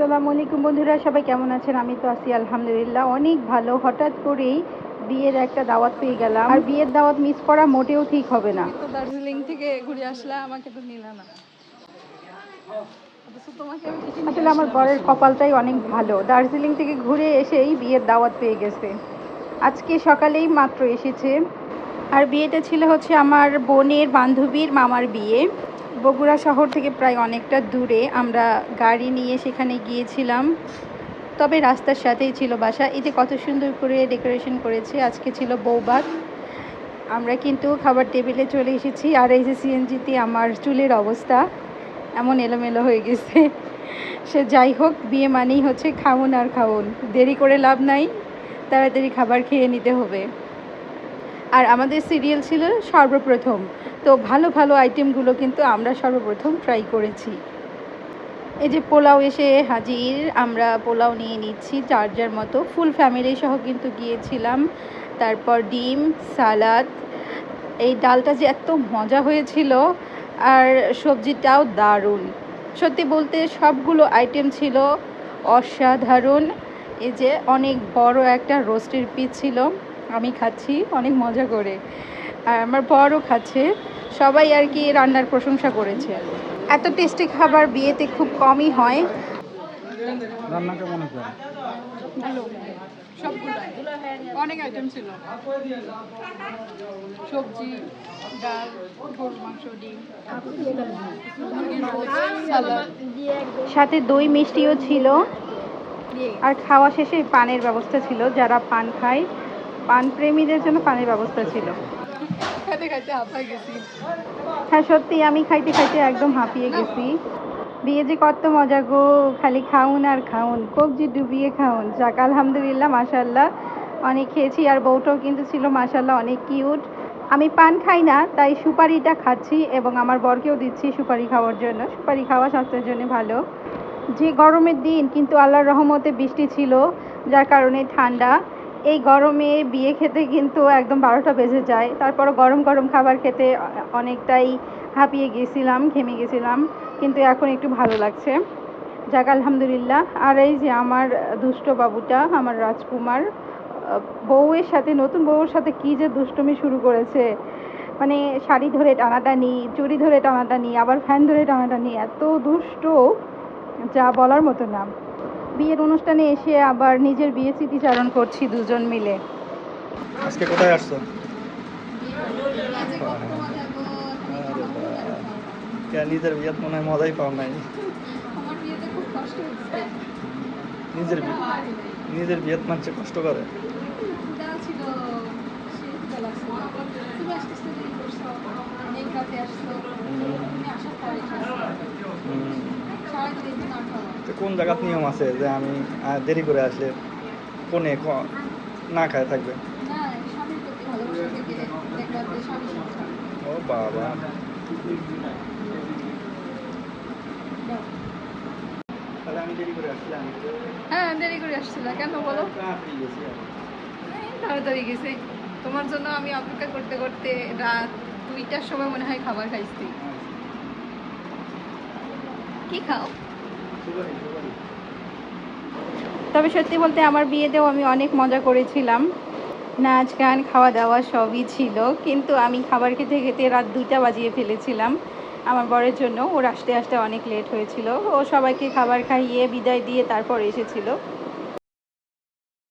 আসসালামু আলাইকুম বন্ধুরা সবাই কেমন আছেন? আমি তো আছি আলহামদুলিল্লাহ অনেক ভালো। হঠাৎ করেই বিয়ের একটা দাওয়াত পেয়ে গেলাম। আর বিয়ের দাওয়াত মিস করা মোটেও ঠিক হবে না। তো দার্জিলিং থেকে ঘুরে আসলে আমাকে তো নিলাম না। আসলে আমার বরের কপালটাই অনেক ভালো। দার্জিলিং থেকে ঘুরে এসেই বিয়ের দাওয়াত পেয়ে গেছে। আজকে সকালেই মাত্র এসেছে। আর বিয়েটা ছিল হচ্ছে আমার বোনের বান্ধবীর মামার বিয়ে। বগুড়া শহর থেকে প্রায় অনেকটা দূরে আমরা গাড়ি নিয়ে সেখানে গিয়েছিলাম। তবে রাস্তার সাথেই ছিল বাসা। এই যে কত সুন্দর করে ডেকোরেশন করেছে, আজকে ছিল বৌভাত আমরা কিন্তু খাবার টেবিলে চলে এসেছি আর এই যে সিএনজিতে আমার চুলের অবস্থা এমন এলোমেলো হয়ে গেছে। সে যাই হোক, বিয়ে মানেই হচ্ছে খাউন আর খাউন দেরি করে লাভ নাই, তাড়াতাড়ি খাবার খেয়ে নিতে হবে। আর আমাদের সিরিয়াল ছিল সর্বপ্রথম। তো ভালো ভালো আইটেমগুলো কিন্তু আমরা সর্বপ্রথম ট্রাই করেছি। এই যে পোলাও এসে হাজির, আমরা পোলাও নিয়ে নিচ্ছি, যার মতো। ফুল ফ্যামিলি সহ কিন্তু গিয়েছিলাম। তারপর ডিম, সালাদ। এই ডালটা যে এত মজা হয়েছিল, আর সবজিটাও দারুণ। সত্যি বলতে সবগুলো আইটেম ছিল অসাধারণ। এই যে অনেক বড় একটা রোস্টের পিস ছিল। আমি খাচ্ছি অনেক মজা করে। আর আমার বড়ও খাচ্ছে। সবাই আর কি রান্নার প্রশংসা করেছে। এত টেস্টি খাবার বিয়েতে খুব কমই হয়। রান্না কেমন হয়েছে ভালো। অনেক আইটেম ছিল। সবজি ডাল গরুর মাংস ডিম। সাথে দই মিষ্টিও ছিল। আর খাওয়া শেষে পানের ব্যবস্থা ছিল যারা পান খায়। পান প্রেমীদের জন্য পানের ব্যবস্থা ছিল। হ্যাঁ সত্যি আমি খাইতে খাইতে একদম হাঁপিয়ে গেছি। বিয়ে যে কত মজা গো খালি খাউন আর খাউন কবজি ডুবিয়ে খাউন। যাক আলহামদুলিল্লাহ মাশাল্লাহ অনেক খেয়েছি আর বউটাও কিন্তু ছিল মাশাল্লাহ অনেক কিউট আমি পান খাই না তাই সুপারিটা খাচ্ছি এবং আমার বরকেও দিচ্ছি সুপারি খাওয়ার জন্য। সুপারি খাওয়া স্বাস্থ্যের জন্য ভালো। যে গরমের দিন কিন্তু আল্লাহর রহমতে বৃষ্টি ছিল যার কারণে ঠান্ডা। এই গরমে বিয়ে খেতে কিন্তু একদম বারোটা বেজে যায়। তারপর গরম গরম খাবার খেতে অনেকটাই হাঁপিয়ে গেছিলাম, ঘেমে গেছিলাম, কিন্তু এখন একটু ভালো লাগছে। যাক, আলহামদুলিল্লাহ। আর এই যে আমার দুষ্ট বাবুটা, আমার রাজকুমার, বউয়ের সাথে, নতুন বউয়ের সাথে কি যে দুষ্টমি শুরু করেছে। মানে শাড়ি ধরে টানাটানি চুরি ধরে টানাটানি, আবার ফ্যান ধরে টানাটানি, এত দুষ্ট, যা বলার মতো না। বিয়ের অনুষ্ঠানে এসে আবার নিজের বিয়ে স্মৃতিচারণ করছি দুজন মিলে। আজকে কোথায় আসছো? নিজের বিয়েত মনে হয় মজাই পাও নাই। আমার বিয়েতে খুব কষ্ট হচ্ছে নিজের বিয়ে নিজের বিয়েত মানুষে কষ্ট করে। সারাদিন তো কোন জায়গার নিয়ম আছে যে আমি দেরি করে আসলে কোনে না খায় থাকবে? ও বাবা। আমি দেরি করে আসলে হ্যাঁ দেরি করে আসছিল কেন বলো? তাড়াতাড়ি গেছি। তোমার জন্য আমি অপেক্ষা করতে করতে রাত দুইটার সময় মনে হয় খাবার খাইছি। কি খাও। তবে সত্যি বলতে আমার বিয়েতেও আমি অনেক মজা করেছিলাম। নাচ, গান খাওয়া দাওয়া সবই ছিল, কিন্তু আমি খাবার খেতে খেতে রাত দুইটা বাজিয়ে ফেলেছিলাম। আমার বরের জন্য, ওর আসতে আসতে অনেক লেট হয়েছিল। ও সবাইকে খাবার খাইয়ে বিদায় দিয়ে তারপর এসেছিল।